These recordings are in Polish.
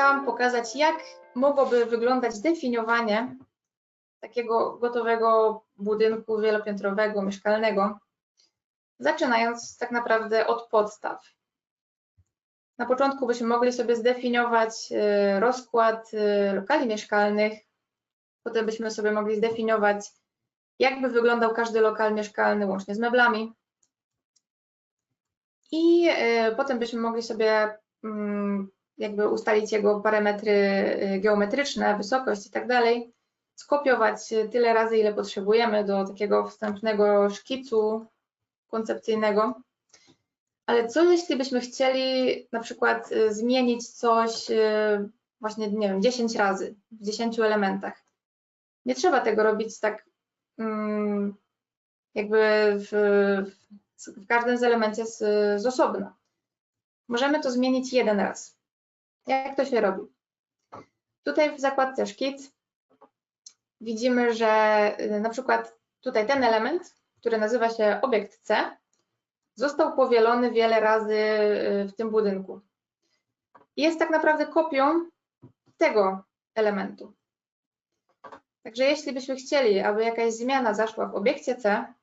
chciałam pokazać, jak mogłoby wyglądać zdefiniowanie takiego gotowego budynku wielopiętrowego, mieszkalnego, zaczynając tak naprawdę od podstaw. Na początku byśmy mogli sobie zdefiniować y, rozkład y, lokali mieszkalnych, potem byśmy sobie mogli zdefiniować, jakby wyglądał każdy lokal mieszkalny łącznie z meblami. I y, potem byśmy mogli sobie mm, jakby ustalić jego parametry geometryczne, wysokość i tak dalej, skopiować tyle razy, ile potrzebujemy do takiego wstępnego szkicu koncepcyjnego. Ale co jeśli byśmy chcieli na przykład y, zmienić coś y, właśnie, nie wiem, 10 razy w 10 elementach? Nie trzeba tego robić tak mm, jakby w, w każdym z elemencie z, z osobna. Możemy to zmienić jeden raz. Jak to się robi? Tutaj w zakładce szkic widzimy, że y, na przykład tutaj ten element, który nazywa się obiekt C, został powielony wiele razy y, w tym budynku. Jest tak naprawdę kopią tego elementu. Także jeśli byśmy chcieli, aby jakaś zmiana zaszła w obiekcie C,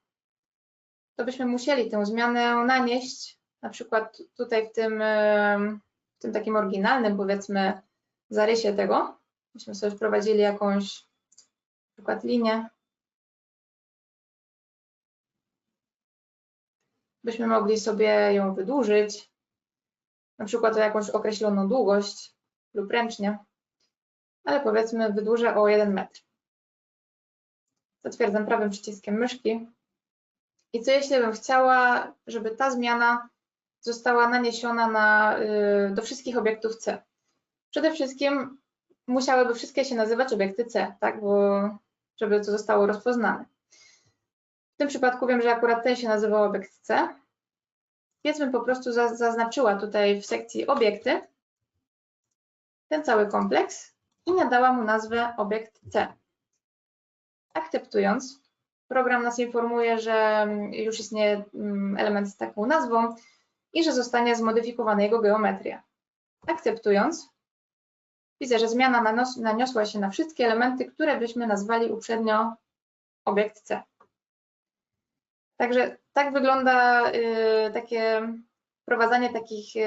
to byśmy musieli tę zmianę nanieść, na przykład tutaj w tym, y, w tym takim oryginalnym, powiedzmy, zarysie tego. Byśmy sobie wprowadzili jakąś na przykład linię byśmy mogli sobie ją wydłużyć, na przykład o jakąś określoną długość lub ręcznie, ale powiedzmy wydłużę o 1 metr. Zatwierdzam prawym przyciskiem myszki. I co jeśli bym chciała, żeby ta zmiana została naniesiona na, y, do wszystkich obiektów C? Przede wszystkim musiałyby wszystkie się nazywać obiekty C, tak, bo żeby to zostało rozpoznane. W tym przypadku wiem, że akurat ten się nazywał obiekt C, więc bym po prostu zaznaczyła tutaj w sekcji obiekty ten cały kompleks i nadała mu nazwę obiekt C. Akceptując, program nas informuje, że już istnieje mm, element z taką nazwą i że zostanie zmodyfikowana jego geometria. Akceptując, widzę, że zmiana naniosła się na wszystkie elementy, które byśmy nazwali uprzednio obiekt C. Także tak wygląda y, takie wprowadzanie takich y,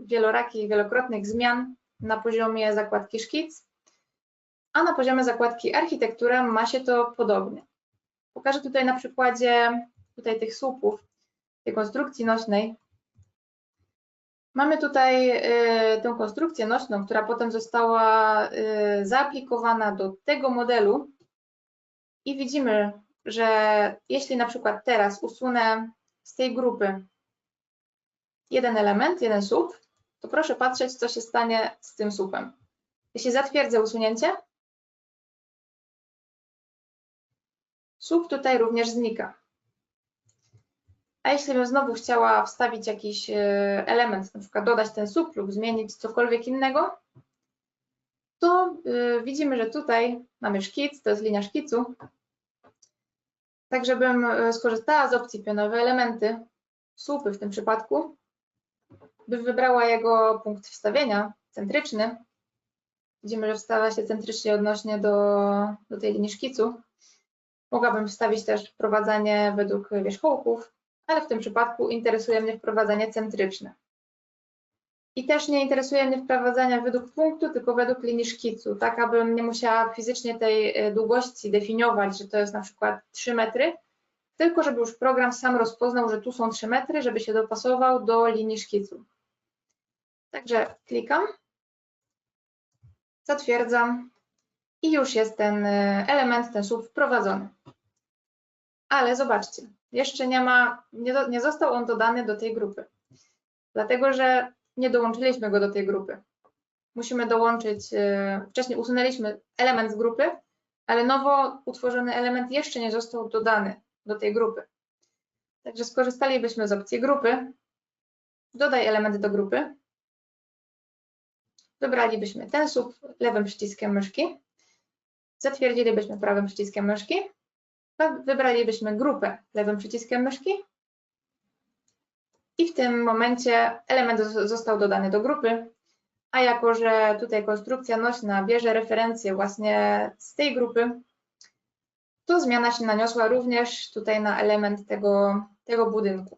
wielorakich, wielokrotnych zmian na poziomie zakładki szkic, a na poziomie zakładki architektura ma się to podobnie. Pokażę tutaj na przykładzie tutaj tych słupów, tej konstrukcji nośnej. Mamy tutaj y, tę konstrukcję nośną, która potem została zaaplikowana do tego modelu i widzimy, że jeśli na przykład teraz usunę z tej grupy jeden element, jeden słup, to proszę patrzeć, co się stanie z tym słupem. Jeśli zatwierdzę usunięcie, słup tutaj również znika. A jeśli bym znowu chciała wstawić jakiś e, element, na przykład dodać ten słup lub zmienić cokolwiek innego, to e, widzimy, że tutaj mamy szkic, to jest linia szkicu, tak, żebym e, skorzystała z opcji pionowe elementy, słupy w tym przypadku, by wybrała jego punkt wstawienia centryczny. Widzimy, że wstawia się centrycznie odnośnie do, do tej linii szkicu. Mogłabym wstawić też wprowadzanie według wierzchołków, ale w tym przypadku interesuje mnie wprowadzenie centryczne. I też nie interesuje mnie wprowadzania według punktu, tylko według linii szkicu, tak abym nie musiała fizycznie tej e, długości definiować, że to jest na przykład 3 metry, tylko żeby już program sam rozpoznał, że tu są 3 metry, żeby się dopasował do linii szkicu. Także klikam, zatwierdzam i już jest ten e, element, ten słup wprowadzony. Ale zobaczcie, jeszcze nie ma, nie, do, nie został on dodany do tej grupy, dlatego że nie dołączyliśmy go do tej grupy. Musimy dołączyć, e, wcześniej usunęliśmy element z grupy, ale nowo utworzony element jeszcze nie został dodany do tej grupy. Także skorzystalibyśmy z opcji grupy, dodaj element do grupy, wybralibyśmy ten słup lewym przyciskiem myszki, zatwierdzilibyśmy prawym przyciskiem myszki, wybralibyśmy grupę lewym przyciskiem myszki i w tym momencie element został dodany do grupy. a jako, że tutaj konstrukcja nośna bierze referencję właśnie z tej grupy, to zmiana się naniosła również tutaj na element tego, tego budynku.